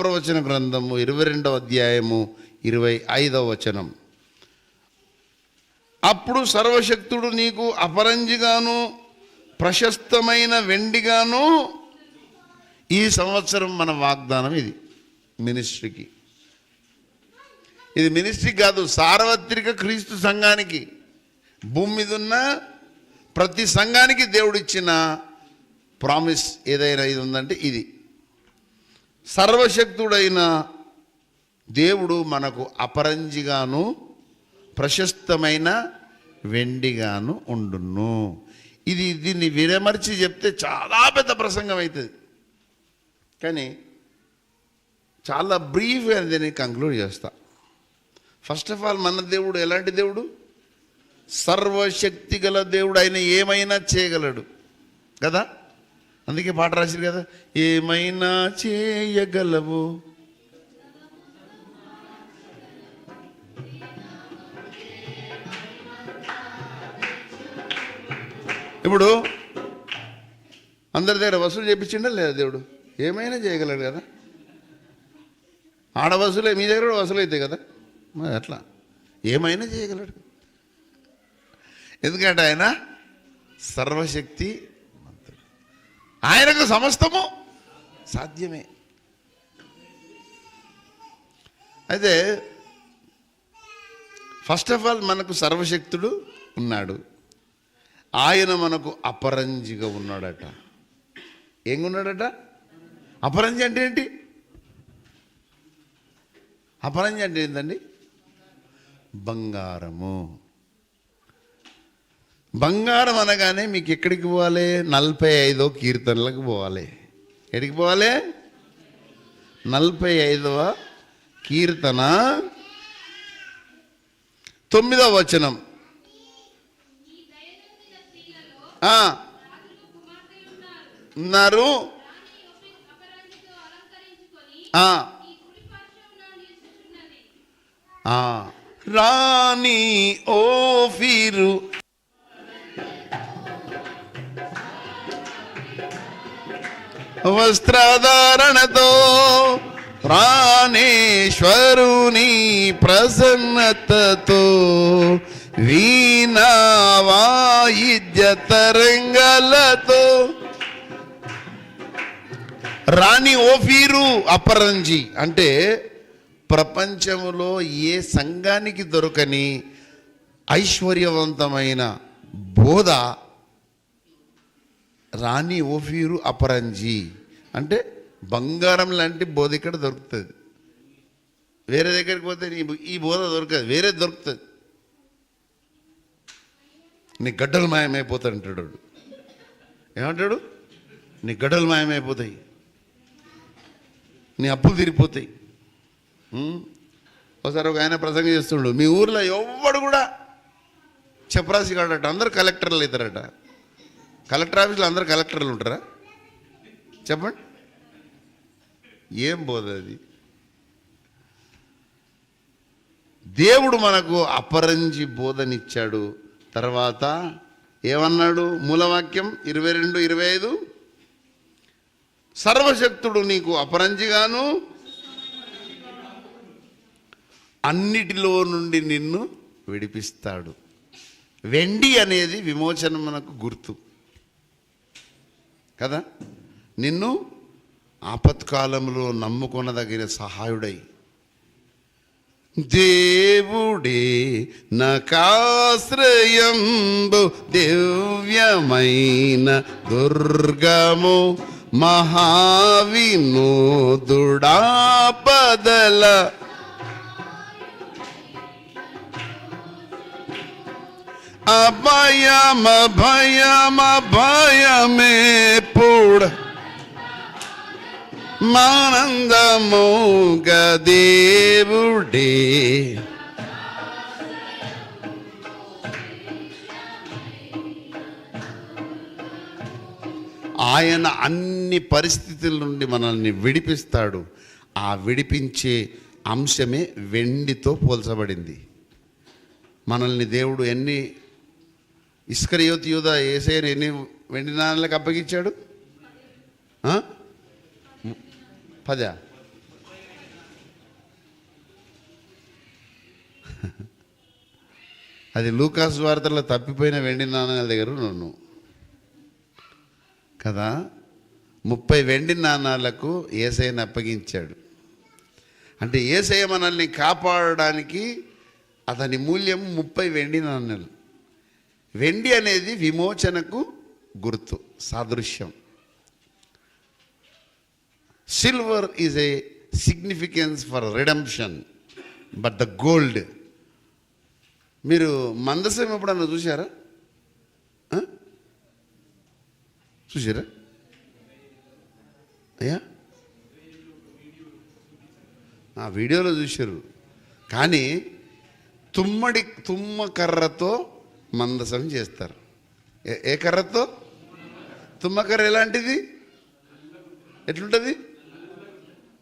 ప్రవచన గ్రంథము ఇరవై రెండవ అధ్యాయము ఇరవై ఐదవ వచనం. అప్పుడు సర్వశక్తుడు నీకు అపరంజిగాను ప్రశస్తమైన వెండిగాను ఈ సంవత్సరం మన వాగ్దానం ఇది మినిస్ట్రీకి. ఇది మినిస్ట్రీ కాదు సార్వత్రిక క్రీస్తు సంఘానికి. భూమి మీద ఉన్న ప్రతి సంఘానికి దేవుడిచ్చిన ప్రామిస్ ఏదైనా ఇది ఉందంటే ఇది. సర్వశక్తుడైన దేవుడు మనకు అపరంజిగాను ప్రశస్తమైన వెండిగాను ఉండును. ఇది దీన్ని విరమర్చి చెప్తే చాలా పెద్ద ప్రసంగం అవుతుంది కానీ చాలా బ్రీఫ్గా దీన్ని కంక్లూడ్ చేస్తా. ఫస్ట్ ఆఫ్ ఆల్ మన దేవుడు ఎలాంటి దేవుడు? సర్వశక్తి గల దేవుడు ఆయన ఏమైనా చేయగలడు. కదా? అందుకే పాట రాశారు కదా ఏమైనా చేయగలవు? ఇప్పుడు అందరి దగ్గర వసూలు చేయించిండా లేదా దేవుడు? ఏమైనా చేయగలడు కదా. ఆడ వసూలే మీ దగ్గర కూడా వసూలు అవుతాయి కదా. మరి అట్లా ఏమైనా చేయగలడు? ఎందుకంటే ఆయన సర్వశక్తి ఆయనకు సమస్తము సాధ్యమే. అయితే ఫస్ట్ ఆఫ్ ఆల్ మనకు సర్వశక్తుడు ఉన్నాడు. ఆయన మనకు అపరంజిగా ఉన్నాడట. ఉన్నాడట అపరంజి అంటే ఏంటి? అపరంజి అంటే ఏంటండి బంగారము. బంగారం అనగానే మీకు ఎక్కడికి పోవాలి? నలభై ఐదో కీర్తనలకు పోవాలి. ఎక్కడికి పోవాలి? నలభై ఐదవ కీర్తన. తొమ్మిదవ వచనం. ఉన్నారు. రాణి ఓ ఫిరు వస్త్రధారణతో ప్రాణేశ్వరుని ప్రసన్నతతో వీణా వాయిద్య తరంగలతో. రాణి ఓఫీరు అపరంజి అంటే ప్రపంచంలో ఏ సంఘానికి దొరకని ఐశ్వర్యవంతమైన బోధ రాణి ఓఫీరు అపరంజి. అంటే బంగారం లాంటి బోధ ఇక్కడ దొరుకుతుంది. వేరే దగ్గరికి పోతే నీ- ఈ బోధ దొరకదు వేరే దొరుకుతుంది. నీ గడ్డలు మాయమైపోతాడు అంటాడు వాడు. ఏమంటాడు? నీ గడ్డలు మాయమైపోతాయి. నీ అప్పులు తీరిపోతాయి. ఒకసారి ఒక ఆయన ప్రసంగం చేస్తుండు. మీ ఊర్లో ఎవ్వడు కూడా చెప్పరాసి కాడట అందరు కలెక్టర్లు అవుతారట. కలెక్టర్ ఆఫీస్లో అందరు కలెక్టర్లు ఉంటారా? చెప్పండి. ఏం బోధ అది? దేవుడు మనకు అపరంజి బోధనిచ్చాడు. తర్వాత ఏమన్నాడు? మూలవాక్యం ఇరవై రెండు ఇరవై ఐదు. సర్వశక్తుడు నీకు అపరంజిగాను అన్నిటిలో నుండి నిన్ను విడిపిస్తాడు. వెండి అనేది విమోచన మనకు గుర్తు. కదా? నిన్ను ఆపత్కాలంలో నమ్ముకొనదగిన సహాయుడై. దేవుడే నకాశ్రయంబు దివ్యమైన దుర్గము మహావినోదుడాపదల అభయమ భయమ భయమే పూడ మానందము గదేవుడే. ఆయన అన్ని పరిస్థితుల నుండి మనల్ని విడిపిస్తాడు. ఆ విడిపించే అంశమే వెండితో పోల్చబడింది. మనల్ని దేవుడు ఎన్ని ఇస్కరియోతి యూద ఏసైని ఎన్ని వెండి నాణాలకు అప్పగించాడు? పద. అది లూకాస్ వార్తల్లో తప్పిపోయిన వెండి నాణ్యాల దగ్గర నువ్వు కదా? ముప్పై వెండి నాణాలకు ఏసైని అప్పగించాడు. అంటే ఏసై మనల్ని కాపాడడానికి అతని మూల్యం ముప్పై వెండి నాణ్యాలు వెండి అనేది విమోచనకు గుర్తు సాదృశ్యం. Silver is a significance for redemption but the gold మీరు మందసం ఎప్పుడన్నా చూసారా చూసారా అయ్యా? ఆ వీడియోలో చూశారు. కానీ తుమ్మడి తుమ్మ కర్రతో మందసం చేస్తారు. ఏ- ఏ కర్రతో? తుమ్మకర్ర ఎలాంటిది? ఎట్లుంటుంది?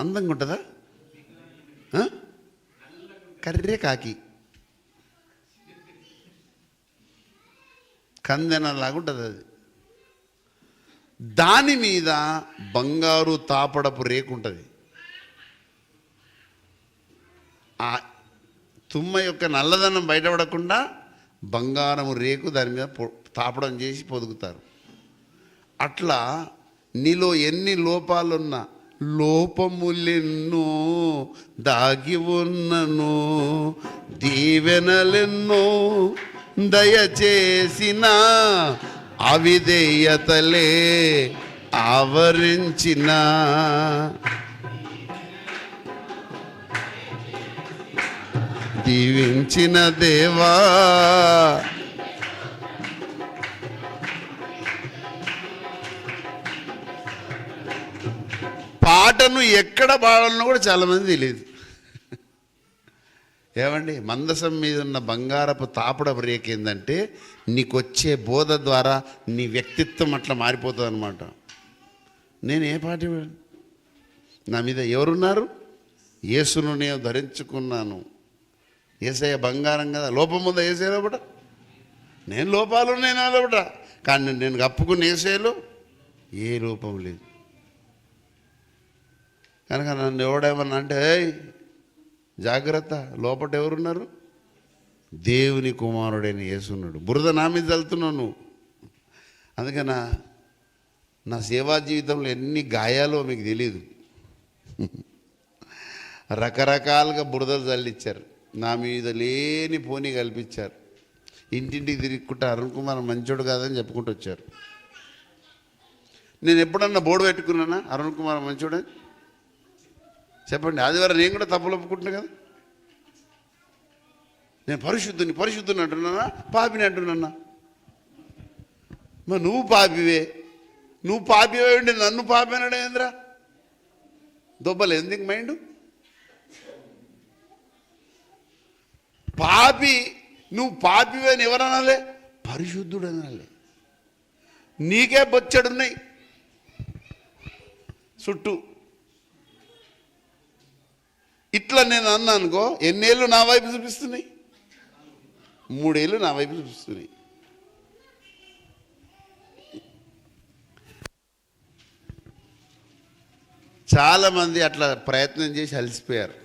అందంగా ఉంటుందా ఆ? కర్రే కాకి కందెనలాగా ఉంటుంది అది దాని మీద బంగారు తాపడపు రేకు ఉంటుంది ఆ తుమ్మ యొక్క నల్లదనం బయటపడకుండా బంగారము రేకు దాని మీద పొ- తాపడం చేసి పొదుగుతారు అట్లా నీలో ఎన్ని లోపాలున్నా లోపములెన్నో దాగి ఉన్నను దీవెనలెన్నో దయచేసిన అవిధేయతలే ఆవరించిన. దీవించిన దేవా పాటను ఎక్కడ పాడాలనో కూడా చాలామంది తెలియదు. ఏమండి? మందసం మీద ఉన్న బంగారపు తాపడ రేఖ ఏంటంటే నీకు వచ్చే బోధ ద్వారా నీ వ్యక్తిత్వం అట్లా మారిపోతుంది అనమాట నేను ఏ పాట నా మీద ఎవరున్నారు? యేసును నేను ధరించుకున్నాను. ఏసయ్య బంగారం కదా. లోపం ఉందా ఏసయ్య లోపట? నేను లోపాలు నేను నా లోపట. కానీ నేను కప్పుకున్న ఏసేలో ఏ లోపం లేదు. కనుక నన్ను ఎవడేమన్నా అంటే జాగ్రత్త లోపట ఎవరున్నారు? దేవుని కుమారుడైన యేసున్నాడు బురద నా మీద వెళ్తున్నావు నువ్వు. అందుకే నా నా సేవా జీవితంలో ఎన్ని గాయాలో మీకు తెలియదు రకరకాలుగా బురదలు చల్లిచ్చారు నా మీద లేని పోనీ కల్పించారు. ఇంటింటికి తిరుగుకుంటే అరుణ్ కుమార్ మంచోడు కాదని చెప్పుకుంటూ వచ్చారు. నేను ఎప్పుడన్నా బోర్డు పెట్టుకున్నానా? అరుణ్ కుమార్ మంచోడని చెప్పండి ఆదివారం నేను కూడా తప్పులు ఒప్పుకుంటున్నా కదా. నేను పరిశుద్ధుని పరిశుద్ధుని అంటున్నానా? పాపిని అంటున్నానా? మరి నువ్వు పాపివే. నువ్వు పాపివే ఉండి నన్ను పాపి అనడేంద్రా ఏంద్రా? ఎందుకు మైండ్? పాపి నువ్వు పాపివే ఎవరనాలే? పరిశుద్ధుడు అనాలి నీకే బొచ్చడున్నాయి. చుట్టూ ఇట్లా నేను అన్నా అనుకో ఎన్నేళ్ళు నా వైపు చూపిస్తున్నాయి? మూడేళ్ళు నా వైపు చూపిస్తున్నాయి. చాలామంది అట్లా ప్రయత్నం చేసి అలసిపోయారు.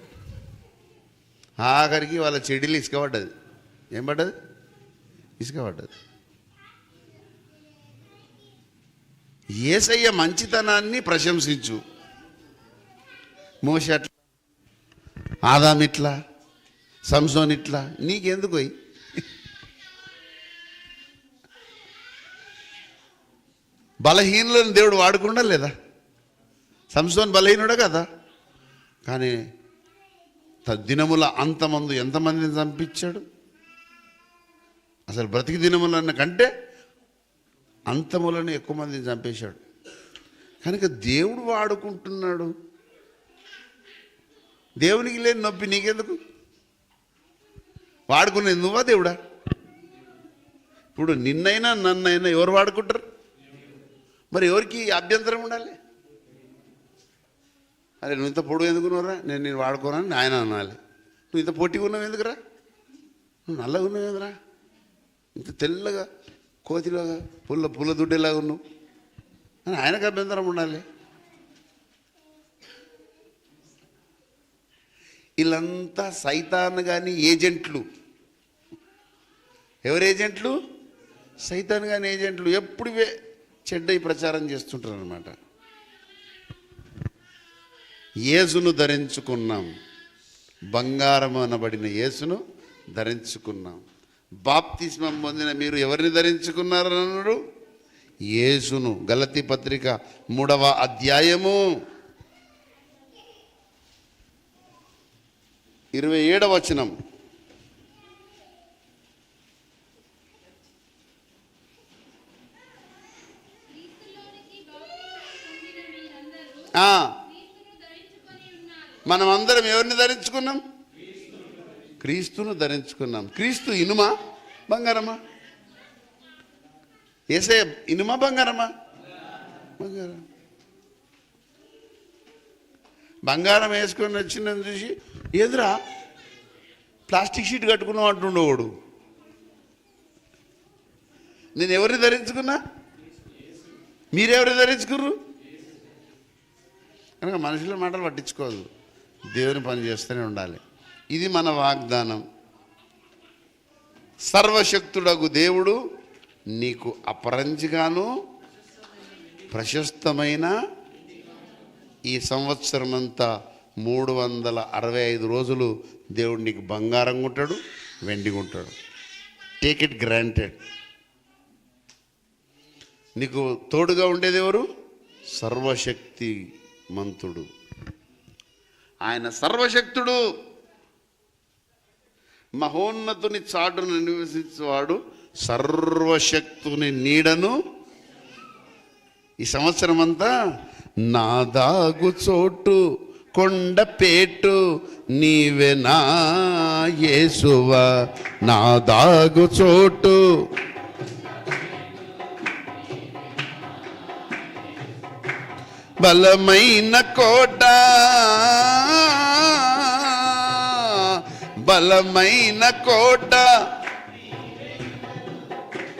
ఆఖరికి వాళ్ళ చెడిలు ఇసుకపడ్డది ఏం పడ్డది? ఇసుకపడ్డది ఏసయ్య మంచితనాన్ని ప్రశంసించు. మోష అట్లా ఆదాం ఇట్లా సంసోన్ ఇట్లా నీకెందుకు పోయి బలహీనులను దేవుడు వాడుకుండా లేదా? సంసోన్ బలహీనుడే కదా. కానీ దినముల అంతమందు ఎంతమందిని చంపించాడు? అసలు బ్రతికి దినములన్న కంటే అంతములను ఎక్కువ మందిని చంపేశాడు. కనుక దేవుడు వాడుకుంటున్నాడు. దేవునికి లేని నొప్పి నీకెందుకు? వాడుకునేది నువ్వా దేవుడా? ఇప్పుడు నిన్నైనా నన్నైనా ఎవరు వాడుకుంటారు? మరి ఎవరికి అభ్యంతరం ఉండాలి? అరే నువ్వు ఇంత పొడుగు ఎందుకున్నావురా నేను నేను వాడుకోనని ఆయన అనాలి. నువ్వు ఇంత పొట్టిగా ఉన్నావు ఎందుకురా? నువ్వు నల్లగా ఉన్నావు ఎందుకురా? ఇంత తెల్లగా కోతిలాగా పుల్ల పుల్ల దుడ్డేలాగా ఉన్నావు. అని ఆయనకు అభ్యంతరం ఉండాలి. వీళ్ళంతా సైతాన్ కానీ ఏజెంట్లు. ఎవరు ఏజెంట్లు? సైతాన్ కానీ ఏజెంట్లు. ఎప్పుడు ఇవే ప్రచారం చేస్తుంటారు అనమాట యేసును ధరించుకున్నాం. బంగారం అనబడిన యేసును ధరించుకున్నాం. బాప్తిస్మం పొందిన మీరు ఎవరిని ధరించుకున్నారు అన్నాడు యేసును. గలతి పత్రిక మూడవ అధ్యాయము. ఇరవై ఏడవ వచనం. మనం అందరం ఎవరిని ధరించుకున్నాం? క్రీస్తును ధరించుకున్నాం. క్రీస్తు ఇనుమా? బంగారమా? ఏసే ఇనుమా బంగారమా? బంగారం. బంగారం వేసుకొని వచ్చిందని చూసి ఎదురా ప్లాస్టిక్ షీట్ కట్టుకున్నాం అంటుండేవాడు నేను ఎవరిని ధరించుకున్నా? మీరెవరు ధరించుకుర్రు? కనుక మనుషుల మాటలు పట్టించుకోదు దేవుని పని చేస్తూనే ఉండాలి. ఇది మన వాగ్దానం. సర్వశక్తుడగు దేవుడు నీకు అపరంజిగాను ప్రశస్తమైన ఈ సంవత్సరం అంతా మూడు వందల అరవై ఐదు రోజులు దేవుడు నీకు బంగారం ఉంటాడు వెండి ఉంటాడు టేక్ ఇట్ గ్రాంటెడ్ నీకు తోడుగా ఉండేది ఎవరు? సర్వశక్తి మంతుడు. ఆయన సర్వశక్తుడు. మహోన్నతుని చాటును నివసించేవాడు సర్వశక్తుని నీడను. ఈ సంవత్సరం అంతా నా దాగు చోటు. కొండపేటు నీవే నా యేసువ నా దాగు చోటు. బలమైన కోట బలమైన కోట.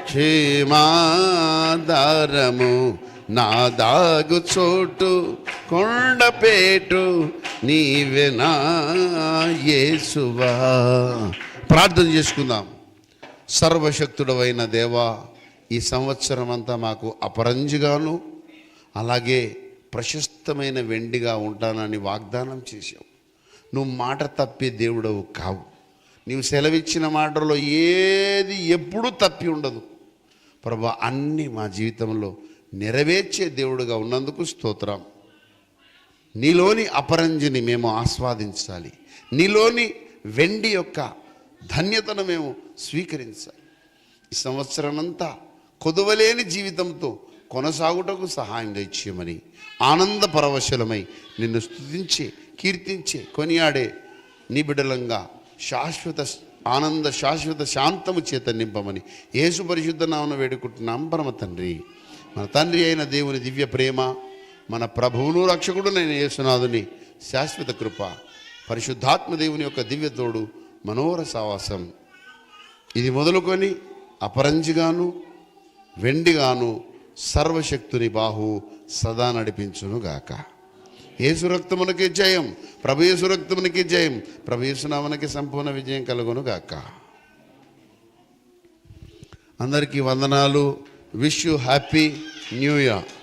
క్షేమాధారము నా దాగు చోటు. కొండపేటు నీవెనా యేసువా. ప్రార్థన చేసుకుందాం. సర్వశక్తుడవైన దేవా ఈ సంవత్సరం అంతా మాకు అపరంజిగాను అలాగే ప్రశస్తమైన వెండిగా ఉంటానని వాగ్దానం చేశావు. నువ్వు మాట తప్పే దేవుడవు కావు. నీవు సెలవిచ్చిన మాటలో ఏది ఎప్పుడూ తప్పి ఉండదు. ప్రభా అన్నీ మా జీవితంలో నెరవేర్చే దేవుడుగా ఉన్నందుకు స్తోత్రం. నీలోని అపరంజిని మేము ఆస్వాదించాలి. నీలోని వెండి యొక్క ధన్యతను మేము స్వీకరించాలి. ఈ సంవత్సరం అంతా కొదవలేని జీవితంతో కొనసాగుటకు సహాయం దయచేయమని ఆనంద పరవశలమై నిన్ను స్తుతించే కీర్తించే కొనియాడే నీ బిడలంగా శాశ్వత ఆనంద శాశ్వత శాంతము చేత నింపమని యేసు పరిశుద్ధ నామను వేడుకుంటున్నాం. పరమ తండ్రి మన తండ్రి అయిన దేవుని దివ్య ప్రేమ మన ప్రభువును రక్షకుడునైన యేసునాథుని శాశ్వత కృప పరిశుద్ధాత్మ దేవుని యొక్క దివ్యతోడు మనోహర సావాసం. ఇది మొదలుకొని అపరంజిగాను వెండిగాను సర్వశక్తుని బాహు సదా నడిపించునుగాక. ఏసు రక్తమునకి జయం ప్రభు యేసు జయం ప్రభు యేసునామనకి సంపూర్ణ విజయం కలుగునుగాక. అందరికీ వందనాలు. Wish you happy new year.